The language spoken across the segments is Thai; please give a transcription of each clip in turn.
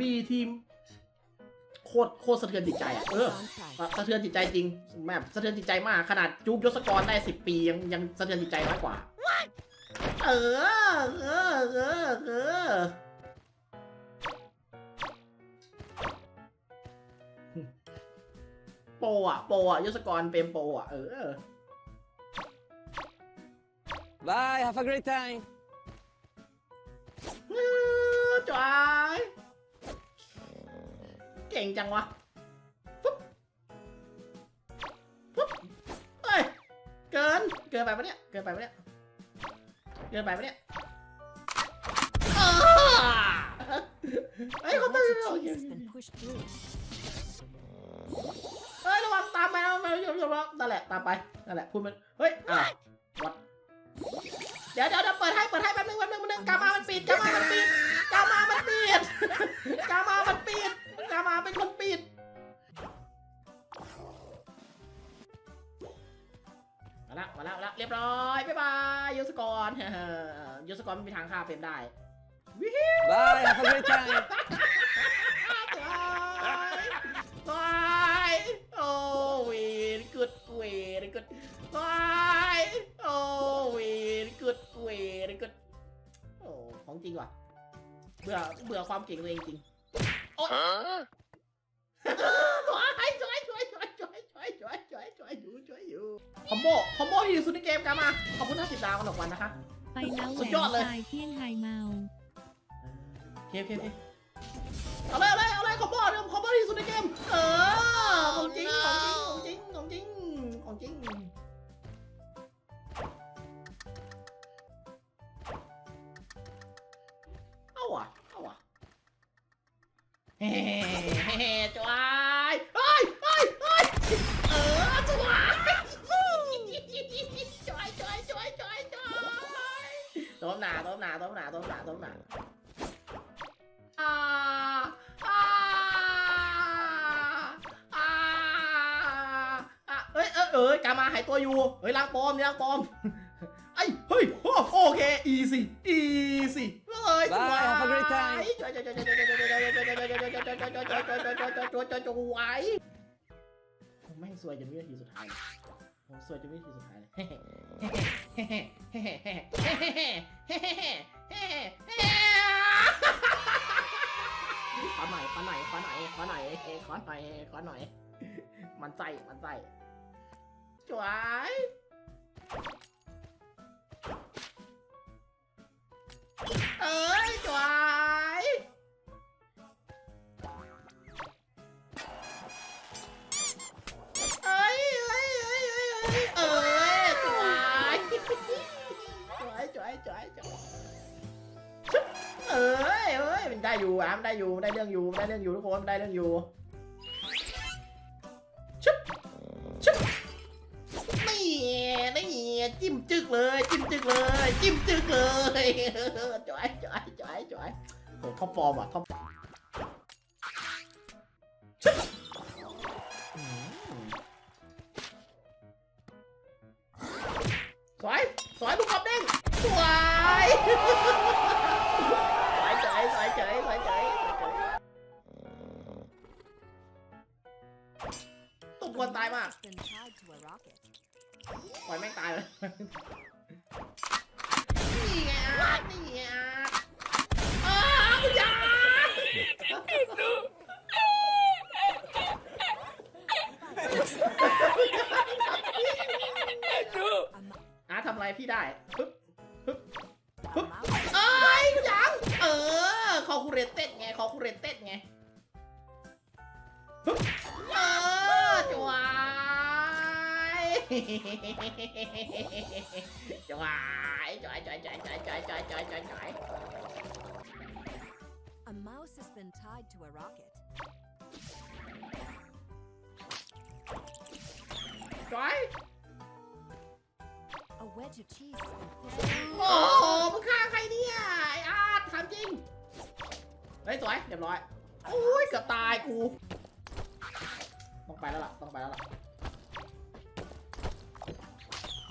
บีทีมโคตรโคตรสะเทือนจิตใจอะเออสะเทือนจิตใจจริงแบบสะเทือนจิตใจมากขนาดจูบยศกรได้สิบปียังยังสะเทือนจิตใจน้อยกว่า เออเออเออเออโปรอะโปรอะยศกรเป็นโปรอะเออ Bye, have a great time. เออจอย เก่งจังวะฟุ๊บฟุ๊บเอ้ย เกิน เกินไปปะเนี่ย เกินไปปะเนี่ย เกินไปปะเนี่ยอ้าเฮ้ยเขาตื่น Wedge โอ of เค cheese has been pushed through. เฮ้ยระวังตามไปนะไม่ยอมยอมนั่นแหละตามไปนั่นแหละพูดมันเฮ้ยอ้าววัดเดี๋ยวเดี๋ยวเดี๋ยวเปิดให้เปิดให้แป๊บนึงแป๊บนึงแป๊บนึงกามามันปิดกามามันปิดกามามันปิดกามามันปิดกา มาเป็นคนปิด มาละมาละมาละเรียบร้อยบ๊ายบายยศกอรยศกอรไม่มีทางฆ่าเฟรมได้วิฮิ Bye, have a great time. บายโอ้วีนกุดเวนกุดบายโอ้วีนกุดเวนกุดโอ้ของจริงว่ะเบื่อเบื่อความเก่งตัวเองจริง โอ๊ยสวยสวยสวยสวยสวยสวยสวยสวยสวยอยู่สวยอยู่คอมโบคอมโบที่ดีสุดในเกมกันมาขอบคุณ50ดาวกันออกวันนะคะ ไปแล้วแหสุวดยอดนเลยตายเที่ยงไฮเมาโอเคโอเคโอเคเอาเลยเอาเลยเอาเลยคอมโบเดิมคอมโบที่สุดในเกม เออของจริงของจริงของจริงของจริงของจริง เฮ้จวายเฮ้ยเฮ้ยเฮ้ยเออจวายจวายจวายจวายจวายจวายโดนหนาโดนหนาโดนหนาโดนหนาโดนหนาอ่าอ่าอ่าอ่าเอ้ยเอ้ยเอ้ยกามาหายตัวอยู่เฮ้ยล้างปอมล้างปอมไอ้เฮ้ยโอเค easy easy เฮ้ย Bye, have a great time. จอยจอย เลยบาย have a great time จงไว้ผมไม่สวยจนวินาทีสุดท้ายผมสวยจนวินาทีสุดท้ายเลยขอหน่อยขอหน่อยขอหน่อยขอหน่อยขอหน่อยขอหน่อย มันใจมันใจสวย เอ้ยจวยเอ้ยเอ้ยเอ้ยเอ้ยเอ้ยจวยจวยจวยจวยจวยเอ้ยเอ้ยมันได้อยู่อะมันได้อยู่มันได้เรื่องอยู่มันได้เรื่องอยู่ทุกคนมันได้เรื่องอยู่ จิ้มจึกเลย จิ้มจึกเลย จิ้มจึกเลยจอยจอยจอยจอยโหท็อปฟอร์มอะท็อปสวยสวยลูกกบเด้งสวยสวยเฉยสวยเฉยสวยเฉยสวยตุกคนตายมาก ปล่อยแม่งตายเลยนี่ไงอาร์ตนี่ไงอาร์ตอ้าวคุณยายอาร์ตทำอะไรพี่ได้ปึ๊บ A mouse เอ้ยคุณยังเออคอคูเรตเต็ดไงคอคูเรตเต็ดไงปึ๊บเออจวาย จวายจวายจวายจวายจวายจวายจวายจวายจวายจวาย A mouse has been tied to a rocket. จวาย A wedge of cheese has been pushed through. โอ้โหมึงฆ่าใครเนี่ยไอ้อาร์ตถามจริงเฮ้ยสวยเรียบร้อยโอ้ยเกือบตายกู ต้องไปแล้วล่ะต้องไปแล้วล่ะ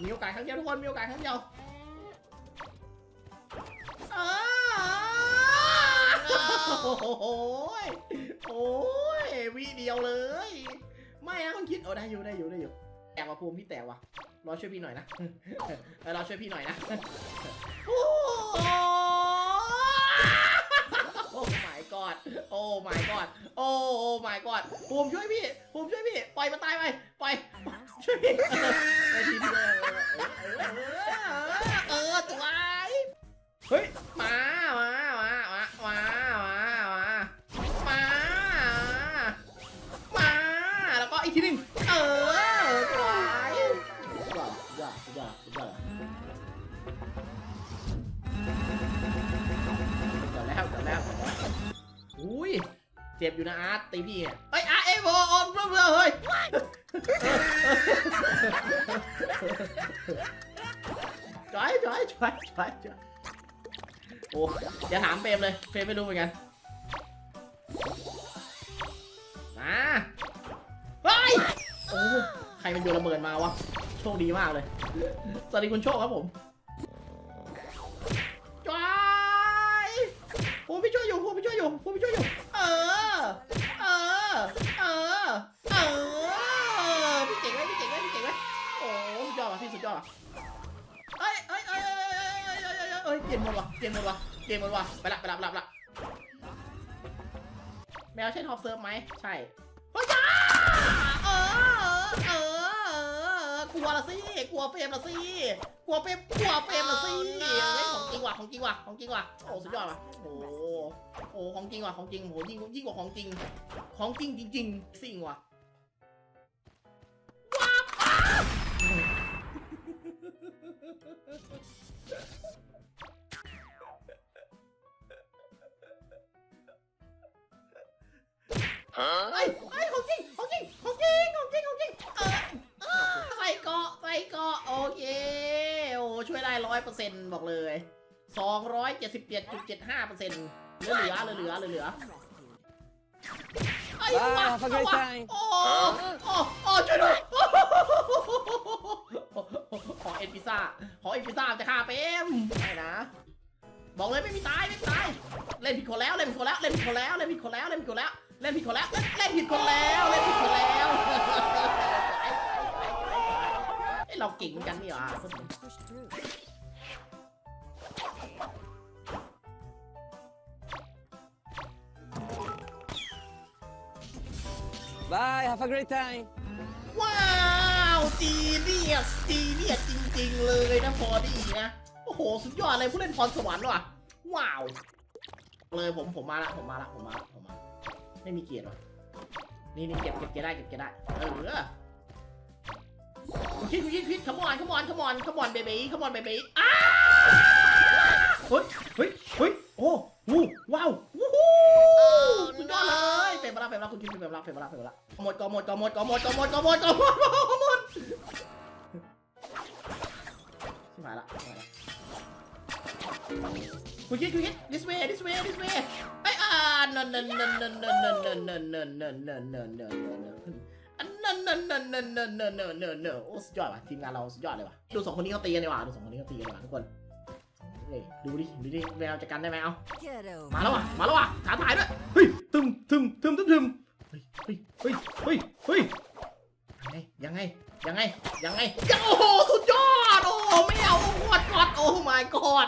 มีโอกาสครั้งเดียวทุกคน มีโอกาสครั้งเดียวเออโหยโอ้ยวิเดียวเลย ไม่นะคนคิดโอ้ได้อยู่ได้อยู่ได้อยู่ แตกว่ะภูมิพี่แตกว่ะรอช่วยพี่หน่อยนะเออรอช่วยพี่หน่อยนะโอ้ my god โอ้ my god โอ้ my god ภูมิช่วยพี่ภูมิช่วยพี่ ปล่อยมันตายไป ปล่อย A mouse ช่วยพี่ เจ็บอยู่นะอาร์ตตีพี่เนี่ยเอ้ยอาร์ตเอฟโอออมเรื่อเฮ้ยจอยจอยจอยจอยจอยโอ้อย่าถามเฟรมเลยเฟรมไม่รู้เหมือนกันมาเฮ้ยโอ้ใครเป็นโยนระเบิดมาวะโชคดีมากเลย สวัสดีคุณโชคครับผมจอยผมพี่ช่วยอยู่ผมพี่ช่วยอยู่ผมพี่ช่วยอยู่ เปลี่ยนหมดว่ะเปลี่ยนหมดว่ะเปลี่ยนหมดว่ะไปละไปละไปละไปละแมวใช่ท็อปเซิร์ฟไหมใช่เฮ้ยจ้าเออเออเออกลัวละสิกลัวเฟรมละสิกลัวเฟรมกลัวเฟรมละสิเฮ้ยของจริงว่ะของจริงว่ะของจริงว่ะโอ้สุดยอดว่ะโอ้โอ้ของจริงว่ะของจริงโหยิ่งยิ่งกว่าของจริง ของจริงจริงๆสิ่งว่ะว้าว เฮ้ยเฮ้ยของจริงของจริงของจริงของจริงของจริงเออเออใส่เกาะใส่เกาะโอเค โอ้ช่วยได้ร้อยเปอร์เซ็นต์บอกเลยสองร้อยเจ็ดสิบเจ็ดจุดเจ็ดห้าเปอร์เซ็นต์เหลือเหลือเหลือเหลือเหลือ rescued. ไอ้ Bye, วะ have a great เอาวะ time. โอ้โอ้โอ้ช่วยด้วยขอเอ็นพิซซ่าขอเอ็นพิซซ่าจะฆ่าเปมไม่นะ บอกเลยไม่มีตายไม่มีตาย เล่นผิดคนแล้วเล่นผิดคนแล้วเล่นผิดคนแล้วเล่นผิดคนแล้วเล่นผิดคนแล้ว เล่นผิดคนแล้วเล่นผิดคนแล้วเล่นผิดคนแล้วไอ้เราเก่งเหมือนกันนี่หว่า Has been pushed through. Bye, have a great time. ว้าวจีเนียสจีเนียสจริง ๆ เลยนะพอดีนะ โอ้โห สุดยอดเลยผู้เล่นพรสวรรค์ว่ะ ว้าว เลยผมผมมาละผมมาละผมมาละผมมา ไม่มีเกียรติว่ะนี่นี่เก็บเก็บเกียร์ได้เก็บเกียร์ได้เออคิดคิดคิดขมอนขมอนขมอนขมอนเบบี้ขมอนเบบี้อ้าเฮ้ยเฮ้ยเฮ้ยโอ้วู้ว้าววู้ฮู้สุดยอดเลยเป็นมาละเป็นมาละคุณคิดเป็นมาละเป็นมาละเป็นมาละหมดก็หมดก็หมดก็หมดก็หมดก็หมดก็หมดก็หมดชิบหายละชิบหายละคุณคิดคุณคิด this way this way this way ไอ้อ่านั่นนั่นนั่นนั่นนั่นนั่นนั่นนั่นนั่นนั่นนั่นนั่นนั่นนั่นอันนั่นนั่นนั่นนั่นนั่นนั่นนั่นนั่นนั่นโอ้สุดยอดว่ะทีมงานเราสุดยอดเลยว่ะดูสองคนนี้เขาตีกันดีกว่าดูสองคนนี้เขาตีกันดีกว่าทุกคนนี่ดูดิดูดิแววจะกันได้ไหมเอา Get over. มาแล้วว่ะมาแล้วว่ะท้าทายด้วยเฮ้ยตึมตึมตึมตึมตึมเฮ้ยเฮ้ยเฮ้ยยังไงยังไงยังไงยังไงโอ้โหสุดยอดโอ้โหไม่เอาโอ้กอดกอดโอ้ my god